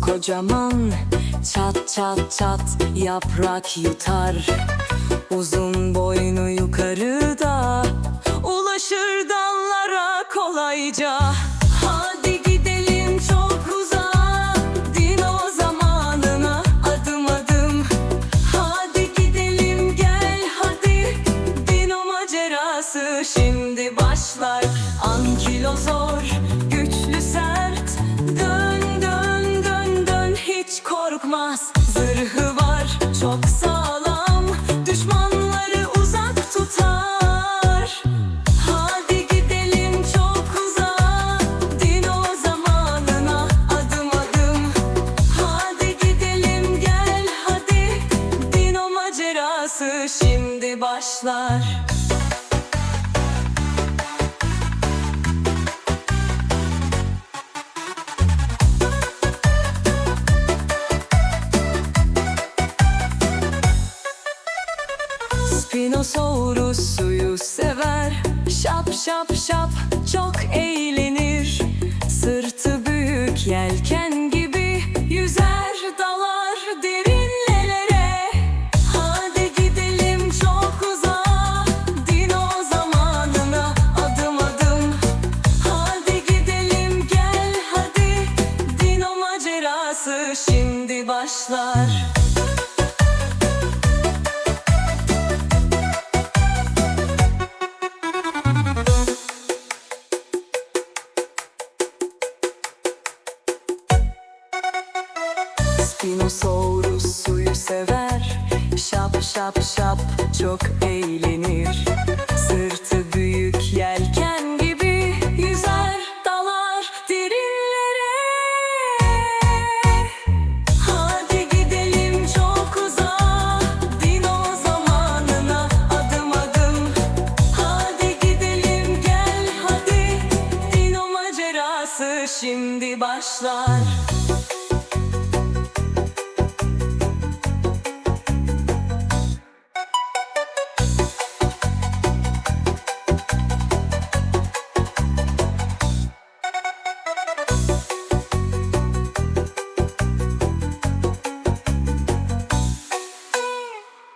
kocaman. Çat çat çat yaprak yutar. Uzun boynu yukarıda Ulaşır dallara kolayca. Hadi gidelim çok uzağa Dino zamanına adım adım. Hadi gidelim gel hadi Dino macerası. Şimdi başlar Ankilozor macerası şimdi başlar. Spinosaurus suyu sever. Şap şap şap çok eğlenir başlar Spinosaurus suyu sever. Şap şap şap çok eğlenir. Sırtı şimdi başlar.